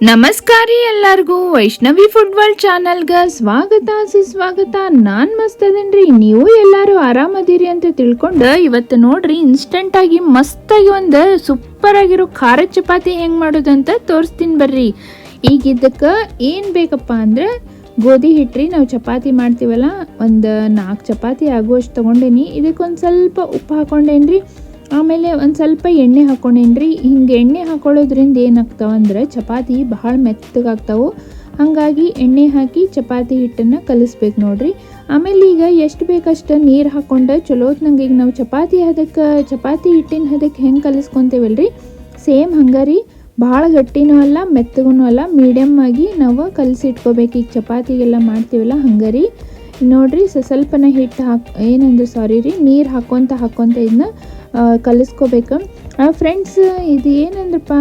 ನಮಸ್ಕಾರ ಎಲ್ಲರಿಗೂ, ವೈಷ್ಣವಿ ಫುಟ್ಬಾಲ್ ಚಾನಲ್ಗೆ ಸ್ವಾಗತ, ಸುಸ್ವಾಗತ. ನಾನು ಮಸ್ತ್ ಅದೇನ್ರಿ ನೀವು ಎಲ್ಲರೂ ಆರಾಮದಿರಿ ಅಂತ ತಿಳ್ಕೊಂಡು ಇವತ್ತು ನೋಡ್ರಿ ಇನ್ಸ್ಟೆಂಟ್ ಆಗಿ ಮಸ್ತಾಗಿ ಒಂದು ಸೂಪರ್ ಆಗಿರೋ ಖಾರ ಚಪಾತಿ ಹೆಂಗೆ ಮಾಡೋದಂತ ತೋರಿಸ್ತೀನಿ ಬರ್ರಿ. ಈಗ ಇದಕ್ಕೆ ಏನು ಬೇಕಪ್ಪ ಅಂದ್ರೆ, ಗೋಧಿ ಹಿಟ್ರಿ ನಾವು ಚಪಾತಿ ಮಾಡ್ತೀವಲ್ಲ, ಒಂದು ನಾಲ್ಕು ಚಪಾತಿ ಆಗುವಷ್ಟು ತೊಗೊಂಡೇನಿ. ಇದಕ್ಕೊಂದು ಸ್ವಲ್ಪ ಉಪ್ಪು ಹಾಕೊಂಡೇನ್ರಿ ಆಮೇಲೆ ಒಂದು ಸ್ವಲ್ಪ ಎಣ್ಣೆ ಹಾಕೊಂಡೇನ್ರಿ? ಹಿಂಗೆ ಎಣ್ಣೆ ಹಾಕೊಳ್ಳೋದ್ರಿಂದ ಏನಾಗ್ತಾವಂದ್ರೆ ಚಪಾತಿ ಬಹಳ ಮೆತ್ತಗಾಗ್ತಾವೆ. ಹಾಗಾಗಿ ಎಣ್ಣೆ ಹಾಕಿ ಚಪಾತಿ ಹಿಟ್ಟನ್ನು ಕಲಿಸ್ಬೇಕು ನೋಡ್ರಿ. ಆಮೇಲೆ ಈಗ ಎಷ್ಟು ಬೇಕಷ್ಟು ನೀರು ಹಾಕ್ಕೊಂಡು ಚಲೋತ್ನಂಗೆ ಈಗ ನಾವು ಚಪಾತಿ ಹದಕ್ಕೆ, ಚಪಾತಿ ಹಿಟ್ಟಿನ ಹದಕ್ಕೆ ಹೆಂಗೆ ಕಲಿಸ್ಕೊತೇವಲ್ರಿ? ಸೇಮ್ ಹಂಗಾರಿ ಭಾಳ ಗಟ್ಟಿನೂ ಅಲ್ಲ ಮೆತ್ತಗೂ ಅಲ್ಲ ಮೀಡಿಯಮ್ ಆಗಿ ನಾವು ಕಲಸಿಟ್ಕೋಬೇಕು. ಈಗ ಚಪಾತಿಗೆಲ್ಲ ಮಾಡ್ತೀವಲ್ಲ ಹಂಗಾರಿ ನೋಡ್ರಿ ಸ್ವಲ್ಪನ ಹಿಟ್ಟು ಹಾಕ್, ಏನಂದ್ರೆ ಸಾರಿ ರೀ, ನೀರು ಹಾಕ್ಕೊತ ಹಾಕ್ಕೊತ ಇದನ್ನ ಕಲಿಸ್ಕೋಬೇಕು. ಫ್ರೆಂಡ್ಸ್ ಇದು ಏನಂದ್ರಪ್ಪ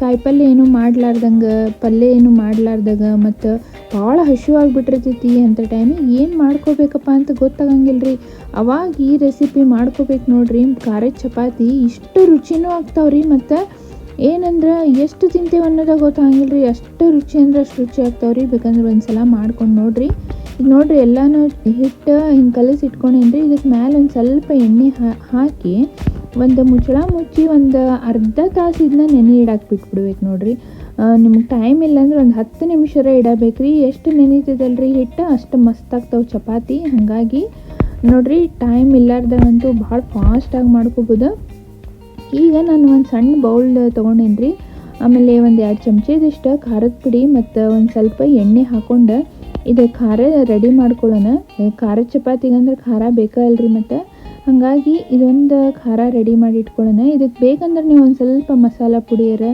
ಕಾಯಿಪಲ್ಯ ಏನು ಮಾಡ್ಲಾರ್ದಂಗೆ, ಪಲ್ಯ ಏನು ಮಾಡ್ಲಾರ್ದಾಗ ಮತ್ತು ಭಾಳ ಹಸಿವಾಗಿಬಿಟ್ಟಿರ್ತೈತಿ ಅಂಥ ಟೈಮಿಗೆ ಏನು ಮಾಡ್ಕೋಬೇಕಪ್ಪ ಅಂತ ಗೊತ್ತಾಗಂಗಿಲ್ಲ ರೀ ಅವಾಗ ಈ ರೆಸಿಪಿ ಮಾಡ್ಕೋಬೇಕು ನೋಡ್ರಿ ಖಾರದ ಚಪಾತಿ ಇಷ್ಟು ರುಚಿನೂ ಆಗ್ತಾವ್ರಿ ಮತ್ತು ಏನಂದ್ರೆ ಎಷ್ಟು ತಿಂತೇವೆ ಅನ್ನೋದಾಗ ಗೊತ್ತಾಗಂಗಿಲ್ಲ ರೀ ಅಷ್ಟು ರುಚಿ ಅಂದ್ರೆ ಅಷ್ಟು ರುಚಿ ಆಗ್ತಾವ್ರಿ. ಬೇಕಂದ್ರೆ ಒಂದು ಸಲ ಮಾಡ್ಕೊಂಡು ನೋಡ್ರಿ. ಈಗ ನೋಡ್ರಿ ಎಲ್ಲಾನು ಹಿಟ್ಟು ಹಿಂಗೆ ಕಲಸಿ ಇಟ್ಕೊಂಡೇನ್ರಿ ಇದಕ್ಕೆ ಮೇಲೆ ಒಂದು ಸ್ವಲ್ಪ ಎಣ್ಣೆ ಹಾಕಿ ಒಂದು ಮುಚ್ಚಳ ಮುಚ್ಚಿ ಒಂದು ಅರ್ಧ ತಾಸು ಇದನ್ನ ನೆನೆ ಇಡಕ್ಕೆ ಬಿಟ್ಬಿಡ್ಬೇಕು ನೋಡ್ರಿ. ನಿಮ್ಗೆ ಟೈಮ್ ಇಲ್ಲ ಅಂದ್ರೆ ಒಂದು ಹತ್ತು ನಿಮಿಷರ ಇಡಬೇಕ್ರಿ. ಎಷ್ಟು ನೆನೀತದಲ್ರಿ ಹಿಟ್ಟು? ಅಷ್ಟು ಮಸ್ತ್ ಆಗ್ತಾವೆ ಚಪಾತಿ. ಹಾಗಾಗಿ ನೋಡ್ರಿ ಟೈಮ್ ಇಲ್ಲಾರ್ದಂತೂ ಭಾಳ ಫಾಸ್ಟಾಗಿ ಮಾಡ್ಕೋಬೋದು. ಈಗ ನಾನು ಒಂದು ಸಣ್ಣ ಬೌಲ್ ತೊಗೊಂಡೇನಿ ಆಮೇಲೆ ಒಂದು ಎರಡು ಚಮಚದಷ್ಟು ಖಾರದ ಪುಡಿ ಮತ್ತು ಒಂದು ಸ್ವಲ್ಪ ಎಣ್ಣೆ ಹಾಕ್ಕೊಂಡು ಇದು ಖಾರ ರೆಡಿ ಮಾಡ್ಕೊಳ್ಳೋಣ ಖಾರದ ಚಪಾತಿಗೆ ಅಂದ್ರೆ ಖಾರ ಬೇಕಲ್ರಿ ಮತ್ತು? ಹಾಗಾಗಿ ಇದೊಂದು ಖಾರ ರೆಡಿ ಮಾಡಿ ಇಟ್ಕೊಳ್ಳೋಣ. ಇದಕ್ಕೆ ಬೇಕಂದ್ರೆ ನೀವು ಒಂದು ಸ್ವಲ್ಪ ಮಸಾಲ ಪುಡಿಯರ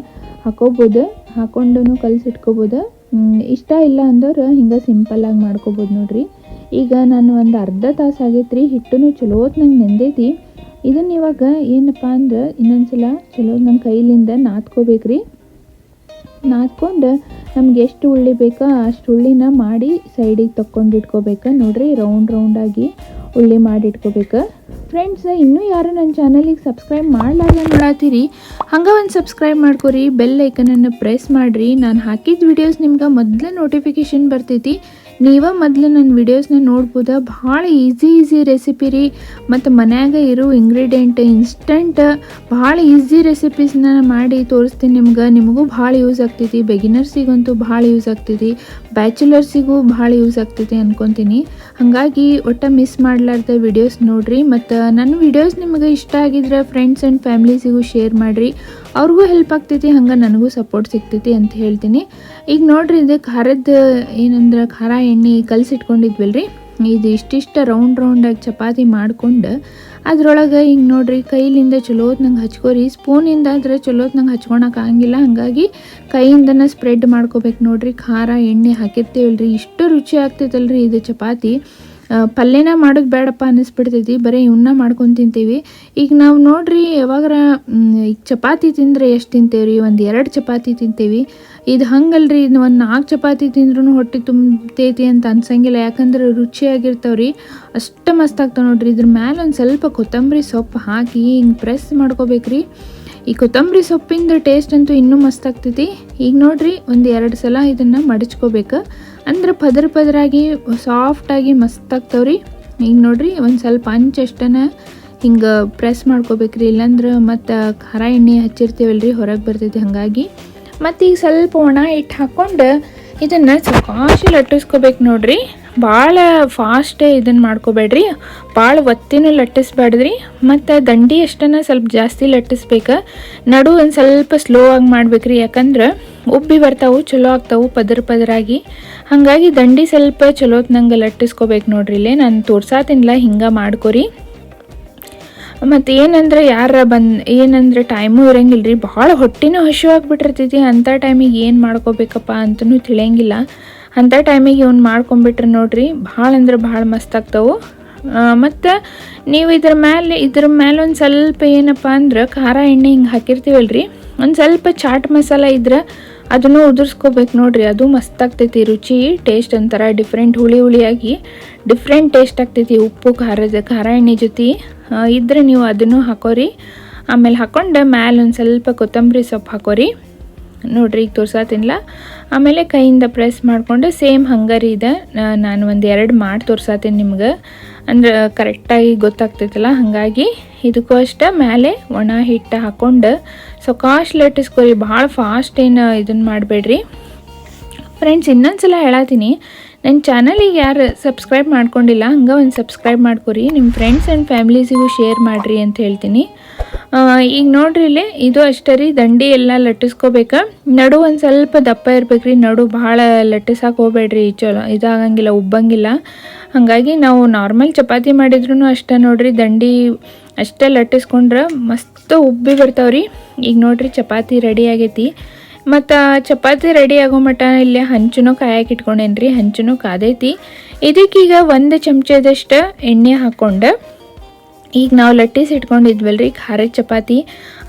ಹಾಕೋಬೋದು. ಹಾಕೊಂಡು ಕಲಸಿಟ್ಕೋಬೋದು. ಇಷ್ಟ ಇಲ್ಲ ಅಂದವ್ರು ಹಿಂಗೆ ಸಿಂಪಲ್ಲಾಗಿ ಮಾಡ್ಕೋಬೋದು ನೋಡಿರಿ. ಈಗ ನಾನು ಒಂದು ಅರ್ಧ ತಾಸು ಆಗೈತೆ ರೀ ಹಿಟ್ಟು ಚಲೋ ನಂಗೆ ನೆಂದೈತಿ. ಇದನ್ನ ಇವಾಗ ಏನಪ್ಪ ಅಂದ್ರೆ ಇನ್ನೊಂದ್ಸಲ ಚಲೋ ನನ್ನ ಕೈಲಿಂದ ನಾದ್ಕೋಬೇಕ್ರಿ. ನಾದ್ಕೊಂಡು ನಮ್ಗೆ ಎಷ್ಟು ಉಳ್ಳಿ ಬೇಕೋ ಅಷ್ಟು ಉಳ್ಳಿನ ಮಾಡಿ ಸೈಡಿಗೆ ತಕ್ಕೊಂಡು ಇಟ್ಕೋಬೇಕು ನೋಡ್ರಿ ರೌಂಡ್ ರೌಂಡಾಗಿ ಉಳ್ಳಿ ಮಾಡಿ ಇಟ್ಕೋಬೇಕು ಫ್ರೆಂಡ್ಸ್ ಇನ್ನೂ ಯಾರು ನನ್ನ ಚಾನಲಿಗೆ ಸಬ್ಸ್ಕ್ರೈಬ್ ಮಾಡಲಾರ್ದ ನೋಡತ್ತೀರಿ ಹಂಗೆ ಒಂದು ಸಬ್ಸ್ಕ್ರೈಬ್ ಮಾಡ್ಕೊರಿ ಬೆಲ್ ಐಕನನ್ನು ಪ್ರೆಸ್ ಮಾಡಿರಿ. ನಾನು ಹಾಕಿದ ವಿಡಿಯೋಸ್ ನಿಮ್ಗೆ ಮೊದಲೇ ನೋಟಿಫಿಕೇಷನ್ ಬರ್ತೈತಿ. ನೀವ ಮೊದಲು ನನ್ನ ವಿಡಿಯೋಸ್ನ ನೋಡ್ಬೋದ? ಭಾಳ ಈಸಿ ಈಸಿ ರೆಸಿಪಿ ರೀ. ಮತ್ತು ಮನ್ಯಾಗ ಇರೋ ಇಂಗ್ರೀಡಿಯೆಂಟ್ ಇನ್ಸ್ಟಂಟ್ ಭಾಳ ಈಸಿ ರೆಸಿಪೀಸ್ನ ಮಾಡಿ ತೋರಿಸ್ತೀನಿ ನಿಮ್ಗೆ. ನಿಮಗೂ ಭಾಳ ಯೂಸ್ ಆಗ್ತೈತಿ. ಬೆಗಿನರ್ಸಿಗಂತೂ ಭಾಳ ಯೂಸ್ ಆಗ್ತೈತಿ. ಬ್ಯಾಚುಲರ್ಸಿಗೂ ಭಾಳ ಯೂಸ್ ಆಗ್ತೈತಿ ಅನ್ಕೊತೀನಿ. ಹಾಗಾಗಿ ಒಟ್ಟ ಮಿಸ್ ಮಾಡಲಾರ್ದ ವಿಡಿಯೋಸ್ ನೋಡಿರಿ. ಮತ್ತು ನನ್ನ ವಿಡಿಯೋಸ್ ನಿಮಗೆ ಇಷ್ಟ ಆಗಿದ್ರೆ ಫ್ರೆಂಡ್ಸ್ ಆ್ಯಂಡ್ ಫ್ಯಾಮ್ಲೀಸಿಗೂ ಶೇರ್ ಮಾಡಿರಿ. ಅವ್ರಿಗೂ ಹೆಲ್ಪ್ ಆಗ್ತೈತಿ, ಹಂಗೆ ನನಗೂ ಸಪೋರ್ಟ್ ಸಿಗ್ತೈತಿ ಅಂತ ಹೇಳ್ತೀನಿ. ಈಗ ನೋಡ್ರಿ ಇದು ಖಾರದ ಏನಂದ್ರೆ ಖಾರ ಎಣ್ಣೆ ಕಲಸಿಟ್ಕೊಂಡಿದ್ವಲ್ರಿ ಇದು ಇಷ್ಟಿಷ್ಟ ರೌಂಡ್ ರೌಂಡಾಗಿ ಚಪಾತಿ ಮಾಡ್ಕೊಂಡು ಅದ್ರೊಳಗೆ ಹಿಂಗೆ ನೋಡ್ರಿ ಕೈಲಿಂದ ಚಲೋತ್ ನಂಗೆ ಹಚ್ಕೋರಿ ಸ್ಪೂನಿಂದ ಆದ್ರೆ ಚಲೋತ್ ನಂಗೆ ಹಚ್ಕೊಳಕ್ಕೆ ಆಗಂಗಿಲ್ಲ. ಹಾಗಾಗಿ ಕೈಯಿಂದನೇ ಸ್ಪ್ರೆಡ್ ಮಾಡ್ಕೋಬೇಕು ನೋಡ್ರಿ. ಖಾರ ಎಣ್ಣೆ ಹಾಕಿರ್ತೀವಲ್ರಿ. ಇಷ್ಟು ರುಚಿ ಆಗ್ತೈತಲ್ರಿ ಇದು ಚಪಾತಿ. ಪಲ್ಯನ ಮಾಡೋದು ಬೇಡಪ್ಪ ಅನ್ನಿಸ್ಬಿಡ್ತೈತಿ, ಬರೀ ಇವನ್ನ ಮಾಡ್ಕೊಂಡು ತಿಂತೀವಿ. ಈಗ ನಾವು ನೋಡ್ರಿ, ಯಾವಾಗಾರ ಈಗ ಚಪಾತಿ ತಿಂದರೆ ಎಷ್ಟು ತಿಂತೇವ್ರಿ? ಒಂದು ಎರಡು ಚಪಾತಿ ತಿಂತೀವಿ. ಇದು ಹಂಗಲ್ರಿ, ಇದು ಒಂದು ನಾಲ್ಕು ಚಪಾತಿ ತಿಂದ್ರೂ ಹೊಟ್ಟೆ ತುಂಬತೈತಿ ಅಂತ ಅನ್ಸಂಗಿಲ್ಲ. ಯಾಕಂದ್ರೆ ರುಚಿಯಾಗಿರ್ತಾವ್ರಿ. ಅಷ್ಟು ಮಸ್ತ್ ಆಗ್ತಾವೆ ನೋಡ್ರಿ. ಇದ್ರ ಮೇಲೆ ಒಂದು ಸ್ವಲ್ಪ ಕೊತ್ತಂಬರಿ ಸೊಪ್ಪು ಹಾಕಿ ಹಿಂಗೆ ಪ್ರೆಸ್ ಮಾಡ್ಕೋಬೇಕ್ರಿ. ಈ ಕೊತ್ತಂಬರಿ ಸೊಪ್ಪಿಂದ ಟೇಸ್ಟ್ ಅಂತೂ ಇನ್ನೂ ಮಸ್ತ್ ಆಗ್ತೈತಿ. ಈಗ ನೋಡ್ರಿ, ಒಂದು ಎರಡು ಸಲ ಇದನ್ನು ಮಡಚ್ಕೋಬೇಕು. ಅಂದ್ರೆ ಪದರ ಪದರಾಗಿ ಸಾಫ್ಟಾಗಿ ಮಸ್ತ್ ಆಗ್ತಾವ್ರಿ. ಈಗ ನೋಡ್ರಿ, ಒಂದು ಸ್ವಲ್ಪ ಅಂಚಷ್ಟನ ಹಿಂಗೆ ಪ್ರೆಸ್ ಮಾಡ್ಕೋಬೇಕ್ರಿ. ಇಲ್ಲಾಂದ್ರೆ ಮತ್ತು ಖಾರ ಎಣ್ಣೆ ಹಚ್ಚಿರ್ತೀವಲ್ರಿ, ಹೊರಗೆ ಬರ್ತೈತಿ ಹಾಗಾಗಿ. ಮತ್ತು ಈಗ ಸ್ವಲ್ಪ ಒಣ ಹಿಟ್ಟು ಹಾಕ್ಕೊಂಡು ಇದನ್ನು ಸಾಕಾಶಿ ಲಟ್ಟಿಸ್ಕೋಬೇಕು ನೋಡ್ರಿ. ಭಾಳ ಫಾಸ್ಟೇ ಇದನ್ನು ಮಾಡ್ಕೋಬೇಡ್ರಿ. ಭಾಳ ಒತ್ತಿನೂ ಲಟ್ಟಿಸ್ಬಾರ್ದ್ರಿ ಮತ್ತು ದಂಡಿ ಅಷ್ಟನ್ನು ಸ್ವಲ್ಪ ಜಾಸ್ತಿ ಲಟ್ಟಿಸ್ಬೇಕು. ನಡು ಒಂದು ಸ್ವಲ್ಪ ಸ್ಲೋ ಆಗಿ ಮಾಡ್ಬೇಕ್ರಿ. ಯಾಕಂದ್ರೆ ಉಬ್ಬಿ ಬರ್ತಾವು, ಚಲೋ ಆಗ್ತಾವು, ಪದರ ಪದರಾಗಿ. ಹಾಗಾಗಿ ದಂಡಿ ಸ್ವಲ್ಪ ಚಲೋತ್ ನಂಗೆ ಲಟ್ಟಿಸ್ಕೋಬೇಕು ನೋಡ್ರಿ, ಇಲ್ಲೇ ನಾನು ತೋರ್ಸಾತಿನ್ಲ, ಹಿಂಗೆ ಮಾಡ್ಕೊರಿ. ಮತ್ತು ಏನಂದ್ರೆ ಯಾರ ಬಂದು, ಏನಂದ್ರೆ ಟೈಮು ಇರಂಗಿಲ್ಲ ರೀ ಭಾಳ ಹೊಟ್ಟೆನೂ ಹಸಿವಾಗ್ಬಿಟ್ಟಿರ್ತೈತಿ ಅಂಥ ಟೈಮಿಗೆ ಏನು ಮಾಡ್ಕೋಬೇಕಪ್ಪ ಅಂತಲೂ ತಿಳಿಯಂಗಿಲ್ಲ. ಅಂಥ ಟೈಮಿಗೆ ಇವ್ನು ಮಾಡ್ಕೊಂಬಿಟ್ರೆ ನೋಡ್ರಿ, ಭಾಳ ಅಂದ್ರೆ ಭಾಳ ಮಸ್ತ್ ಆಗ್ತಾವೆ. ಮತ್ತು ನೀವು ಇದ್ರ ಮೇಲೆ ಇದ್ರ ಮೇಲೆ ಒಂದು ಸ್ವಲ್ಪ ಏನಪ್ಪ ಅಂದ್ರೆ ಖಾರ ಎಣ್ಣೆ ಹಿಂಗೆ ಹಾಕಿರ್ತೀವಲ್ರಿ ಒಂದು ಸ್ವಲ್ಪ ಚಾಟ್ ಮಸಾಲ ಇದ್ರೆ ಅದನ್ನು ಉದುರ್ಸ್ಕೋಬೇಕು ನೋಡ್ರಿ. ಅದು ಮಸ್ತ್ ಆಗ್ತೈತಿ, ರುಚಿ ಟೇಸ್ಟ್ ಒಂಥರ ಡಿಫ್ರೆಂಟ್ ಹುಳಿ ಹುಳಿಯಾಗಿ ಡಿಫ್ರೆಂಟ್ ಟೇಸ್ಟ್ ಆಗ್ತೈತಿ. ಉಪ್ಪು, ಖಾರದ ಖಾರ ಎಣ್ಣೆ ಜೊತೆ ಇದ್ರೆ ನೀವು ಅದನ್ನು ಹಾಕೋರಿ. ಆಮೇಲೆ ಹಾಕೊಂಡು ಮ್ಯಾಲೆ ಒಂದು ಸ್ವಲ್ಪ ಕೊತ್ತಂಬರಿ ಸೊಪ್ಪು ಹಾಕೋರಿ. ನೋಡ್ರಿ, ಈಗ ತೋರ್ಸಾತಿನ್ಲ. ಆಮೇಲೆ ಕೈಯಿಂದ ಪ್ರೆಸ್ ಮಾಡಿಕೊಂಡು ಸೇಮ್ ಹಂಗರಿ ಇದೆ. ನಾನು ಒಂದು ಎರಡು ಮಾಡಿ ತೋರ್ಸಾತೀನಿ ನಿಮ್ಗೆ. ಅಂದ್ರೆ ಕರೆಕ್ಟಾಗಿ ಗೊತ್ತಾಗ್ತೈತಲ್ಲ? ಹಾಗಾಗಿ ಇದಕ್ಕೂ ಅಷ್ಟೇ ಮೇಲೆ ಒಣ ಹಿಟ್ಟು ಹಾಕ್ಕೊಂಡು ಸೊಕಾಶ್ ಲಟ್ಟಿಸ್ಕೊರಿ ಭಾಳ ಫಾಸ್ಟ್ ಏನು ಇದನ್ನು ಮಾಡಬೇಡ್ರಿ. ಫ್ರೆಂಡ್ಸ್ ಇನ್ನೊಂದ್ಸಲ ಹೇಳತ್ತೀನಿ ನನ್ನ ಚಾನಲಿಗೆ ಯಾರು ಸಬ್ಸ್ಕ್ರೈಬ್ ಮಾಡ್ಕೊಂಡಿಲ್ಲ, ಹಂಗೆ ಒಂದು ಸಬ್ಸ್ಕ್ರೈಬ್ ಮಾಡ್ಕೊರಿ. ನಿಮ್ಮ ಫ್ರೆಂಡ್ಸ್ ಆ್ಯಂಡ್ ಫ್ಯಾಮಿಲೀಸಿಗೂ ಶೇರ್ ಮಾಡಿರಿ ಅಂತ ಹೇಳ್ತೀನಿ. ಈಗ ನೋಡ್ರಿ ಇಲ್ಲಿ, ಇದು ಅಷ್ಟೇ ರೀ, ದಂಡಿ ಎಲ್ಲ ಲಟ್ಟಿಸ್ಕೋಬೇಕ. ನಡು ಒಂದು ಸ್ವಲ್ಪ ದಪ್ಪ ಇರ್ಬೇಕ್ರಿ ನಡು ಭಾಳ ಲಟ್ಟಿಸಕ್ಕೆ ಹೋಗ್ಬೇಡ್ರಿ ಚಲೋ, ಇದಾಗಂಗಿಲ್ಲ, ಉಬ್ಬಂಗಿಲ್ಲ. ಹಾಗಾಗಿ ನಾವು ನಾರ್ಮಲ್ ಚಪಾತಿ ಮಾಡಿದ್ರು ಅಷ್ಟೇ ನೋಡ್ರಿ, ದಂಡಿ ಅಷ್ಟೇ ಲಟ್ಟಿಸ್ಕೊಂಡ್ರೆ ಮಸ್ತ್ ಉಬ್ಬಿ ಬರ್ತಾವ್ರಿ ಈಗ ನೋಡ್ರಿ, ಚಪಾತಿ ರೆಡಿ ಆಗೈತಿ. ಮತ್ತು ಚಪಾತಿ ರೆಡಿ ಆಗೋ ಮಟ್ಟ ಇಲ್ಲಿ ಹಂಚುನೂ ಕಾಯಕ್ಕೆ ಇಟ್ಕೊಂಡೇನ್ರಿ, ಹಂಚುನೂ ಕಾದೈತಿ. ಇದಕ್ಕೀಗ ಒಂದು ಚಮಚದಷ್ಟು ಎಣ್ಣೆ ಹಾಕ್ಕೊಂಡು ಈಗ ನಾವು ಲಟ್ಟಿಸಿ ಇಟ್ಕೊಂಡಿದ್ವಲ್ರಿ ಖಾರದ ಚಪಾತಿ.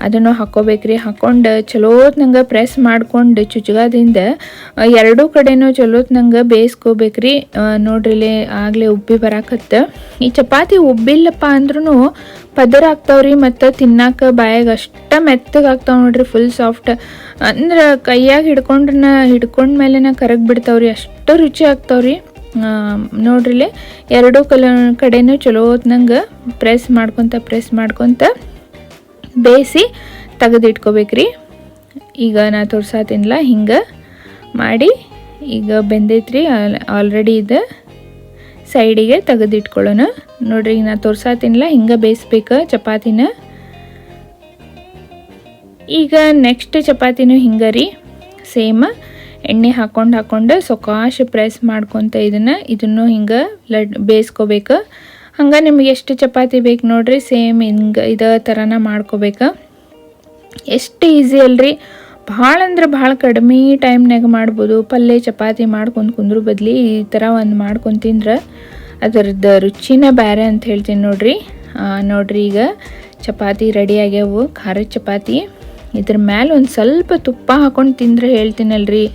ಅದನ್ನು ಹಾಕ್ಕೋಬೇಕ್ರಿ ಹಾಕ್ಕೊಂಡು ಚಲೋತ್ನಂಗೆ ಪ್ರೆಸ್ ಮಾಡ್ಕೊಂಡು ಚುಚ್ಗಾದಿಂದ ಎರಡೂ ಕಡೆನೂ ಚಲೋತ್ನಂಗೆ ಬೇಯಿಸ್ಕೋಬೇಕ್ರಿ. ನೋಡ್ರಿಲೆ ಆಗಲೇ ಉಬ್ಬಿ ಬರಾಕತ್ತೆ. ಈ ಚಪಾತಿ ಉಬ್ಬಿಲ್ಲಪ್ಪ ಅಂದ್ರೂ ಪದರ ಆಗ್ತಾವ್ರಿ ಮತ್ತು ತಿನ್ನಾಕ ಬಾಯಾಗ ಅಷ್ಟ ಮೆತ್ತಗೆ ಆಗ್ತಾವ ನೋಡ್ರಿ ಫುಲ್ ಸಾಫ್ಟ್ ಅಂದ್ರೆ ಕೈಯಾಗ ಹಿಡ್ಕೊಂಡ್ರನ್ನ ಹಿಡ್ಕೊಂಡ ಮೇಲೆನ ಕರಗ್ ಬಿಡ್ತಾವ್ರಿ ಅಷ್ಟು ರುಚಿ ಆಗ್ತಾವ್ರಿ. ನೋಡ್ರಿಲೆ, ಎರಡೂ ಕಲ, ಕಡೆನೂ ಚಲೋ ಹೊತ್ನಂಗೆ ಪ್ರೆಸ್ ಮಾಡ್ಕೊತ ಪ್ರೆಸ್ ಮಾಡ್ಕೊತ ಬೇಯಿಸಿ ತೆಗೆದಿಟ್ಕೋಬೇಕ್ರಿ. ಈಗ ನಾ ತೋರ್ಸಾತೀನಿಲ್ಲ ಹಿಂಗೆ ಮಾಡಿ ಈಗ ಬೆಂದೈತ್ರಿ ಆಲ್ರೆಡಿ ಇದು ಸೈಡಿಗೆ ತೆಗೆದಿಟ್ಕೊಳ್ಳೋಣ. ನೋಡ್ರಿ, ಈಗ ನಾ ತೋರ್ಸಾತೀನಿಲ್ಲ ಹಿಂಗೆ ಬೇಯಿಸ್ಬೇಕು ಚಪಾತಿನ. ಈಗ ನೆಕ್ಸ್ಟ್ ಚಪಾತಿನೂ ಹಿಂಗೆ ರೀ, ಸೇಮ್. ಎಣ್ಣೆ ಹಾಕೊಂಡು ಹಾಕ್ಕೊಂಡು ಸೊಕಾಶ ಪ್ರೆಸ್ ಮಾಡ್ಕೊತ ಇದನ್ನು ಇದನ್ನು ಹಿಂಗೆ ಲಡ್ ಬೇಯಿಸ್ಕೋಬೇಕು. ಹಂಗೆ ನಿಮ್ಗೆ ಎಷ್ಟು ಚಪಾತಿ ಬೇಕು ನೋಡ್ರಿ, ಸೇಮ್ ಹಿಂಗೆ ಇದೇ ಥರನ ಮಾಡ್ಕೋಬೇಕು. ಎಷ್ಟು ಈಸಿ ಅಲ್ರಿ. ಭಾಳ ಅಂದ್ರೆ ಭಾಳ ಕಡಿಮೆ ಟೈಮ್ನಾಗ ಮಾಡ್ಬೋದು. ಪಲ್ಯ, ಚಪಾತಿ ಮಾಡ್ಕೊಂಡು ಕುಂದ್ರ ಬದಲಿ ಈ ಥರ ಒಂದು ಮಾಡ್ಕೊಂಡು ತಿಂದ್ರೆ ಅದರದ್ದು ರುಚಿನ ಬೇರೆ ಅಂತ ಹೇಳ್ತೀನಿ ನೋಡ್ರಿ. ನೋಡ್ರಿ ಈಗ ಚಪಾತಿ ರೆಡಿ ಆಗ್ಯಾವು. ಖಾರದ ಚಪಾತಿ. ಇದ್ರ ಮೇಲೆ ಒಂದು ಸ್ವಲ್ಪ ತುಪ್ಪ ಹಾಕೊಂಡು ತಿಂದ್ರೆ ಹೇಳ್ತೀನಲ್ರಿ.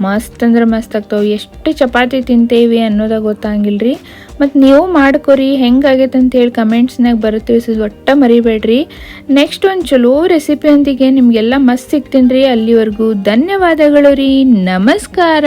ಮಸ್ತ್ ಅಂದ್ರೆ ಮಸ್ತ್ ಆಗ್ತಾವೆ. ಎಷ್ಟು ಚಪಾತಿ ತಿಂತೇವಿ ಅನ್ನೋದ ರೀ ಮತ್ತು ನೀವು ಮಾಡ್ಕೊರಿ ಹೆಂಗಾಗೈತೆ ಅಂತ ಹೇಳಿ ಕಮೆಂಟ್ಸ್ನಾಗ ಬರುತ್ತೆ. ತಿಳಿಸೋದು ಒಟ್ಟ ಮರಿಬೇಡ್ರಿ. ನೆಕ್ಸ್ಟ್ ಒಂದು ಚಲೋ ರೆಸಿಪಿಯೊಂದಿಗೆ ನಿಮಗೆಲ್ಲ ಮಸ್ತ್ ಸಿಗ್ತೀನಿ ರೀ ಅಲ್ಲಿವರೆಗೂ. ಧನ್ಯವಾದಗಳು ರೀ. ನಮಸ್ಕಾರ.